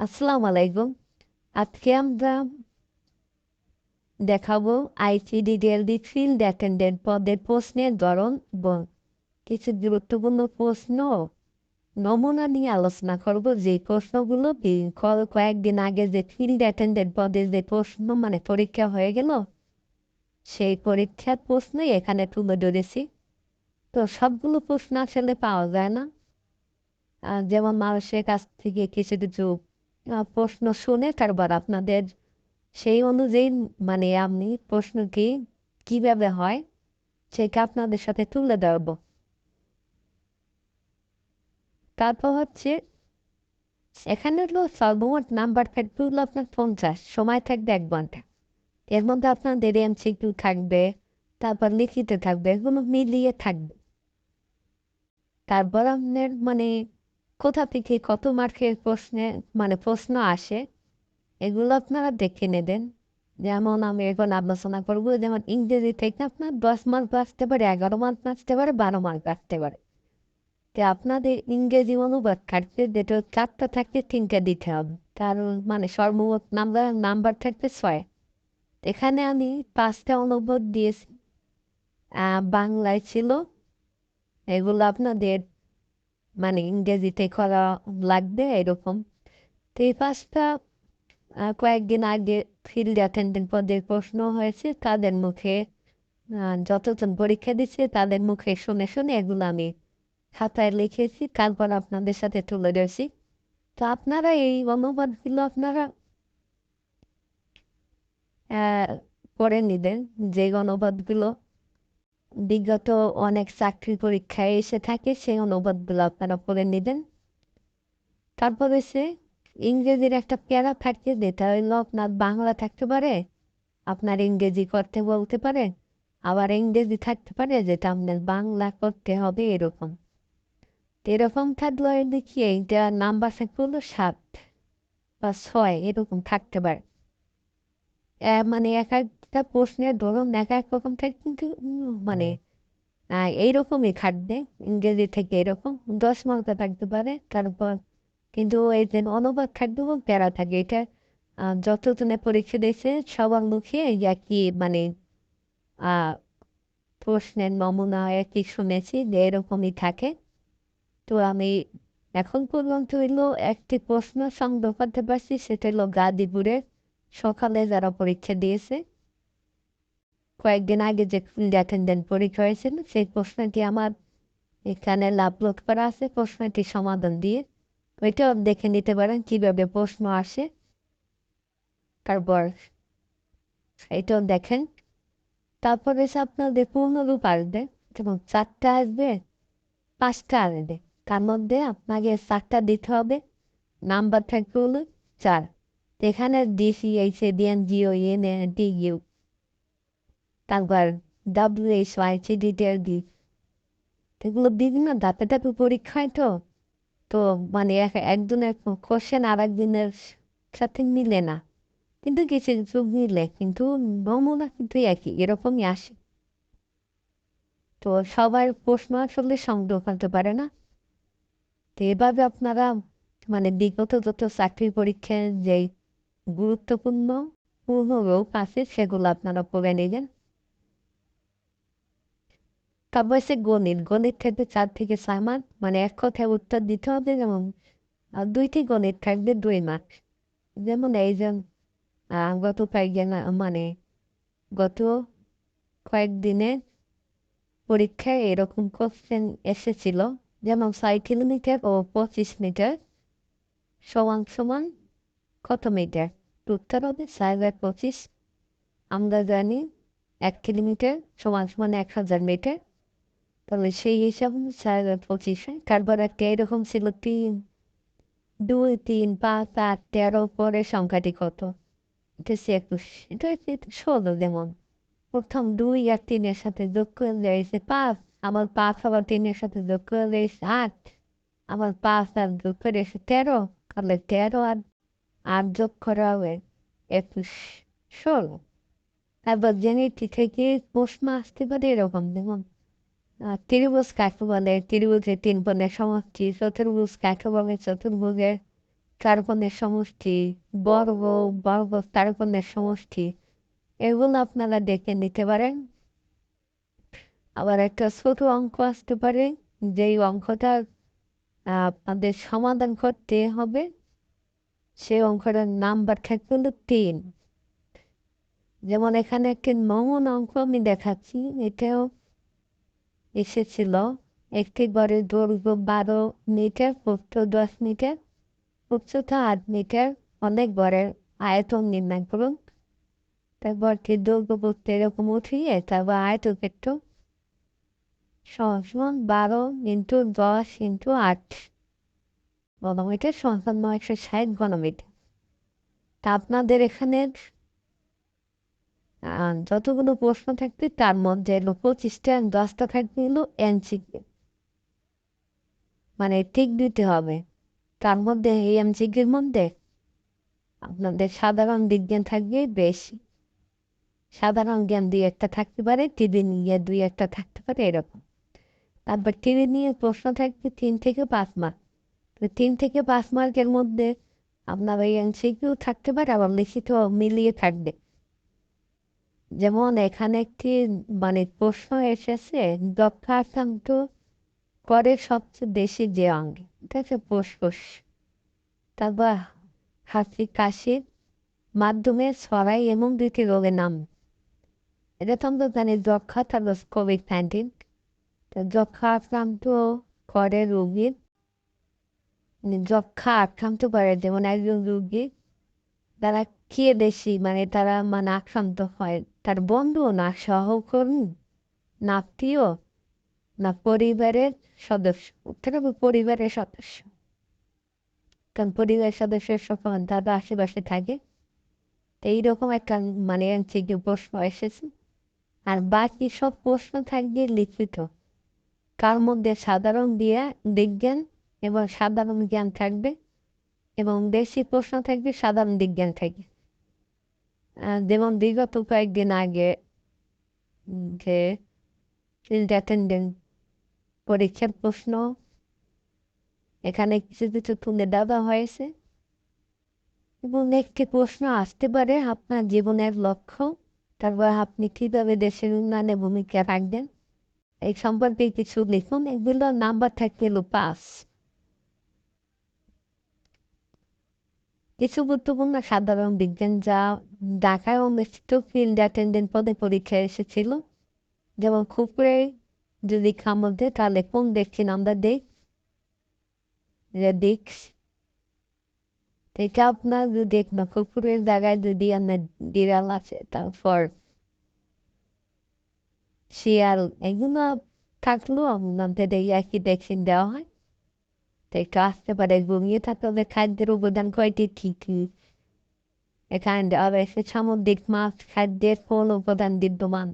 আসসালামু আলাইকুম। আজকে আমরা দেখাবো আইসিডিডিএলডি ফিল্ড অ্যাটেন্ডেন্ট পদের প্রশ্নের ধরন এবং কিছু গুরুত্বপূর্ণ প্রশ্ন। নমুনা নিয়ে আলোচনা করব যে প্রশ্নগুলো কয়েকদিন আগে যে ফিল্ড অ্যাটেন্ডেন্ট পদের যে প্রশ্ন মানে পরীক্ষা হয়ে গেল, সেই পরীক্ষার প্রশ্নই এখানে তুলে ধরেছি। তো সবগুলো প্রশ্ন আসলে পাওয়া যায় না। যেমন মানুষের কাছ থেকে কিছু কিছু প্রশ্ন শুনে তারপর আপনাদের সেই অনুযায়ী মানে আপনি প্রশ্ন কি কীভাবে হয় সেটা আপনাদের সাথে তুলে ধরবো। তারপর হচ্ছে, এখানে হলো সর্বমোট নাম্বার থাকবে হলো আপনার পঞ্চাশ, সময় থাকবে এক ঘণ্টা। এর মধ্যে আপনাদের এমসিকিউ থাকবে, তারপর লিখিত থাকবে, এগুলো মিলিয়ে থাকবে। তারপর আপনার মানে কোথা থেকে কত মার্কের প্রশ্নে মানে প্রশ্ন আসে, এগুলো আপনারা দেখে নেবেন। যেমন আমি এখন আলোচনা করব, যেমন ইংরেজি থেকে আপনার দশ মার্ক আসতে পারে, এগারো মার্ক আসতে পারে, বারো মার্ক আসতে পারে। তো আপনাদের ইংরেজি অনুবাদ থাকবে যেটা চারটা থাকতে তিনটা দিতে হবে। তার মানে সর্বমোট নাম্বার নাম্বার থাকবে ছয়। এখানে আমি পাঁচটা অনুবাদ দিয়েছি। বাংলায় ছিল, এগুলো আপনাদের মানে ইংরেজিতে করা লাগবে এরকম। তো এই পাঁচটা কয়েকদিন আগে ফিল্ড অ্যাটেন্ডেন্ট পদের প্রশ্ন হয়েছে, তাদের মুখে যতজন পরীক্ষা দিচ্ছে তাদের মুখে শুনে শুনে এগুলো আমি খাতায় লিখেছি, তারপর আপনাদের সাথে তুলে ধরছি। তো আপনারা এই অনুবাদগুলো আপনারা করে নিবেন, যে অনুবাদগুলো বিগত অনেক চাকরির পরীক্ষায় এসে থাকে, সেই অনুবাদগুলো আপনারা পড়ে নেবেন। তারপরে সে ইংরেজির একটা প্যারা থাকে যেটা হইল আপনার বাংলা থাকতে পারে, আপনার ইংরেজি করতে বলতে পারে, আবার ইংরেজি থাকতে পারে, যেটা আপনার বাংলা করতে হবে এরকম। এরকম থাকলে দেখি এইটা নাম্বার থাকবে হলো সাত বা ছয়, এরকম থাকতে পারে। মানে এক একটা প্রশ্নের ধরন এক এক রকম থাকে কিন্তু মানে এইরকমই থাকবে ইংরেজি থেকে এরকম দশ মার্কা থাকতে পারে তারপর কিন্তু এই যে অনুবাদ থাকবে এবং প্যারা থাকে এটা যতজনে পরীক্ষা দিয়েছে সবার মুখে একই মানে আহ, প্রশ্নের নমুনা একই শুনেছি যে এরকমই থাকে। তো আমি এখন পর্যন্ত হইল একটি প্রশ্ন সংগ্রহ করতে পারছি সেটা হলো গাজীপুরের সকালে যারা পরীক্ষা দিয়েছে, কয়েকদিন আগে যে অ্যাটেন্ডেন্ট পরীক্ষা হয়েছিল, সেই প্রশ্নটি আমার এখানে আপলোড করা আছে। প্রশ্নটি সমাধান দিয়ে ওইটাও দেখে নিতে পারেন কীভাবে প্রশ্ন আসে। তারপর এটাও দেখেন। তারপরে এসে আপনাদের পূর্ণরূপ আসবে, যেমন চারটা আসবে, পাঁচটা আসবে। তার মধ্যে আপনাকে চারটা দিতে হবে। নাম্বার থাকবে হলো চার। এখানে DC H A DN GO N A D U তারপর W H Y C detail D এগুলো বিভিন্ন ধাপে ধাপে পরীক্ষায় তো তো মানে এক- একজনের কোশ্চেন আর একদিনের সাথে মিলে না কিন্তু কিছু কিছু মিলে কিন্তু নমুনা কিন্তু একই এরকমই আসে তো সবার প্রশ্ন আসলে সংগ্রহ করতে পারে না তো এভাবে আপনারা মানে বিগত যত চাকরি পরীক্ষায় যে গুরুত্বপূর্ণ পূর্ণরূপ আছে, সেগুলো আপনারা পড়ে নেবেন। তারপর হচ্ছে গণিত। গণিত থাকবে চার থেকে ছয় মার্ক মানে এক কথায় উত্তর দিতে হবে, যেমন দুইটি গণিত থাকবে দুই মার্ক। যেমন এই যে গত কয়েকদিন মানে গত কয়েকদিনে পরীক্ষায় এরকম কোশ্চেন এসেছিল, যেমন ছয় কিলোমিটার ও পঁচিশ মিটার সমান সমান কত মিটার উত্তর হবে ছয় হাজার পঁচিশ। আমরা জানি এক কিলোমিটার সমান সমান এক হাজার মিটার। তাহলে সেই হিসাবে ছয় হাজার পঁচিশ তারপর একটা এরকম ছিল তিন, দুই, তিন, পাঁচ, আট, তেরো পরে সংখ্যাটি কত? এটা হচ্ছে একুশ। এটা হচ্ছে ষোলো যেমন। প্রথম দুই আর তিনের সাথে যোগ করে দিয়েছে পাঁচ, আমার পাঁচ আবার তিনের সাথে যোগ করে দিয়েছে আট, আমার পাঁচ আর যোগ করে দিয়েছে তেরো, তাহলে তেরো আর করা একুশ ষোলো। তারপর জেনেটি থেকে প্রশ্ন আসতে পারে এরকম যেমন ত্রিভুজ কাকে বলে? ত্রিভুজের তিন কোণের সমষ্টি, চতুর্ভুজ কাকে বলে? চতুর্ভুজের কার্বনের সমষ্টি, বর্গ বর্গ কার্বনের সমষ্টি। এগুলো আপনারা দেখে নিতে পারেন। আবার একটা ছোট অঙ্ক আসতে পারে, যেই অঙ্কটা আপনাদের সমাধান করতে হবে। সেই অঙ্কটার থাকবে হলো তিন। যেমন এখানে একটি নমুন অঙ্ক আমি দেখাচ্ছি, এটাও এসেছিল একটি ঘরের দৈর্ঘ্য বারো মিটার প্রস্থ দশ মিটার, উচ্চতা আট মিটার, অনেক ঘরের আয়তন নির্ণয় করুন। তারপর কি দৈর্ঘ্য প্রস্থ এরকম উঠিয়ে তারপর আয়তক্ষেত্র সমান বারো ইন্টু দশ ইন্টু আট। ঘনমিটার সমান একশো ষাট ঘনমিটার। তা আপনাদের এখানে যতগুলো প্রশ্ন থাকবে, তার মধ্যে পঁচিশটা দশটা থাকবে এলো এনসিকে মানে ঠিক দিতে হবে। তার মধ্যে এই এমসিকির মধ্যে আপনাদের সাধারণ বিজ্ঞান থাকবে বেশি। সাধারণ জ্ঞান দুই একটা থাকতে পারে, টিভি নিয়ে দুই একটা থাকতে পারে এরকম। তারপর টিভি নিয়ে প্রশ্ন থাকবে তিন থেকে পাঁচ মার্ক। তিন থেকে পাঁচ মার্কের মধ্যে আপনার ওই এনসিকিউ থাকতে পারে, আবার লিখিত মিলিয়ে থাকবে। যেমন এখানে একটি মানে প্রশ্ন এসেছে যক্ষাক্রান্ত করে সবচেয়ে বেশি যে অঙ্গে। এটা হচ্ছে ফুসফুস তারপর হাসি কাশির মাধ্যমে ছড়াই এবং দুটি রোগের নাম। এটা তো আমরা জানি যক্ষা, তারপর কোভিড নাইন্টিন। যক্ষা আক্রান্ত করে রোগীর মানে যক্ষা আক্রান্ত করে যেমন একজন রোগী, তারা খেয়ে বেশি মানে তারা মানে আক্রান্ত হয়। তার বন্ধু না, সহকর্মী, না আত্মীয় না পরিবারের সদস্য। তারা পরিবারের সদস্য। কারণ পরিবারের সদস্যের সফল তারা আশেপাশে থাকে। এইরকম একটা মানে এমসিকিউ প্রশ্ন এসেছে। আর বাকি সব প্রশ্ন থাকবে লিখিত। কার মধ্যে সাধারণ দিয়ে বিজ্ঞান এবং সাধারণ জ্ঞান থাকবে এবং বেশি প্রশ্ন থাকবে, সাধারণ বিজ্ঞান থেকে যেমন বিগত কয়েকদিন আগে যে ফিল্ড অ্যাটেন্ডেন্ট পরীক্ষার প্রশ্ন, এখানে কিছু কিছু তুলে দেওয়া হয়েছে। এবং একটি প্রশ্ন আসতে পারে, আপনার জীবনের লক্ষ্য, তারপর আপনি কীভাবে দেশের উন্নয়নে ভূমিকা রাখবেন, এই সম্পর্কে কিছু লিখুন। এগুলো নাম্বার থাকবে পাস কিছু গুরুত্বপূর্ণ সাধারণ বিজ্ঞান যা ঢাকায় অনুষ্ঠিত ফিল্ড অ্যাটেন্ডেন্ট পদে পরীক্ষায় এসেছিল। যেমন খুপড়ে যদি খামর দেয় তাহলে কোন দেখছি আমরা দেখ দিক্স এটা আপনার যদি না কুকুরের জায়গায় যদি আপনার বিড়াল আছে, তারপর শিয়াল, এগুলো থাকলেও আপনাদের এই একই ভ্যাকসিন দেওয়া হয়। তো একটু আসতে পারে ঘুমিয়ে থাকতে হবে খাদ্যের উপাদান কয়টি কী এখানে রয়েছে সামুদ্রিক মাছ খাদ্যের কোন উপাদান বিদ্যমান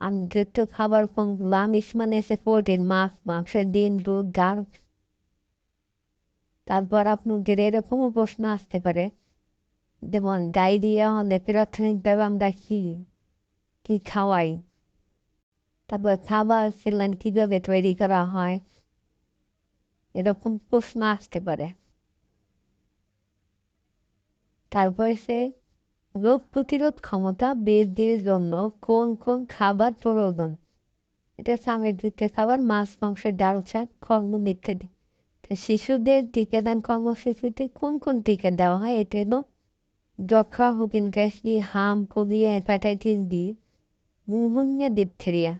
আমৃত খাবার কোনগুলো আমিষ মানে এসে প্রোটিন মাছ মাংসের ডিম দুধ ডাল তারপর আপনাদের এরকমও প্রশ্ন আসতে পারে যেমন ডায়রিয়া হলে প্রাথমিকভাবে আমরা কি কি খাওয়াই তারপর খাবার সেলাইন কীভাবে তৈরি করা হয় এরকম প্রশ্ন আসতে পারে। তারপর সে রোগ প্রতিরোধ ক্ষমতা বৃদ্ধির জন্য কোন কোন খাবার প্রয়োজন? এটা সামগ্রিক খাবার, মাছ মাংস ডাল চাট কর্ম ইত্যাদি। শিশুদের টিকাদান কর্মসূচিতে কোন কোন টিকা দেওয়া হয়? এটা হলো যক্ষা হুকিন কাশি হাম polio hepatitis B pneumonia diphtheria.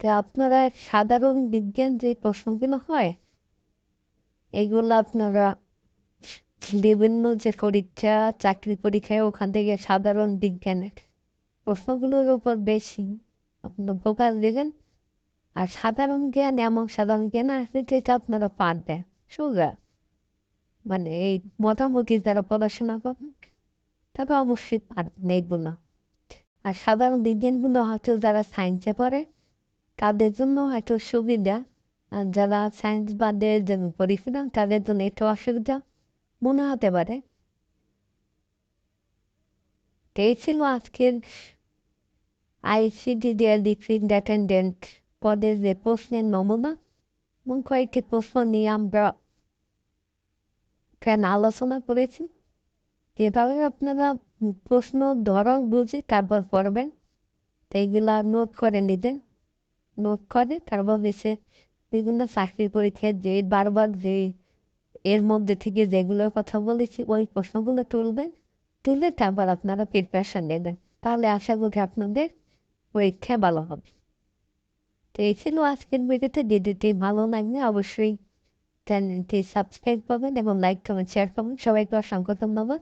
তো আপনারা সাধারণ বিজ্ঞান যে প্রশ্নগুলো হয়, এগুলো আপনারা বিভিন্ন যে পরীক্ষা, চাকরি পরীক্ষায় ওখান থেকে সাধারণ বিজ্ঞানের প্রশ্নগুলোর উপর বেশি আপনার ফোকাস দেবেন। আর সাধারণ জ্ঞান এমন সাধারণ জ্ঞান আছে যেটা আপনারা পারবেন সোজা মানে এই মোটামুটি যারা পড়াশোনা করেন তারা অবশ্যই পারবেন এইগুলো আর সাধারণ বিজ্ঞানগুলো হয়তো যারা সায়েন্সে পড়ে তাদের জন্য হয়তো সুবিধা? আর যারা সায়েন্স জন্য পড়েছিলাম, তাদের জন্য একটু অসুবিধা? মনে হতে পারে। এই ছিল আজকের আইসিডি নিয়ে আমরা এখানে আলোচনা করেছি। এভাবে আপনারা প্রশ্ন ধরন বুঝে তারপর পড়বেন এইগুলা নোট করে নিতেন নোট করে, তারপর হচ্ছে বিভিন্ন চাকরির পরীক্ষায় যে বারবার যে এর মধ্যে থেকে যেগুলোর কথা বলেছি, ওই প্রশ্নগুলো তুলবেন, তুলে তারপর আপনারা প্রিপারেশন নেবেন তাহলে আশা করি আপনাদের পরীক্ষা ভালো হবে। তো এই ছিল আজকের ভিডিওতে। ভিডিওটি ভালো লাগলে অবশ্যই চ্যানেলটি সাবস্ক্রাইব করবেন এবং লাইক কমেন্ট শেয়ার করবেন। সবাইকে অসংখ্য ধন্যবাদ।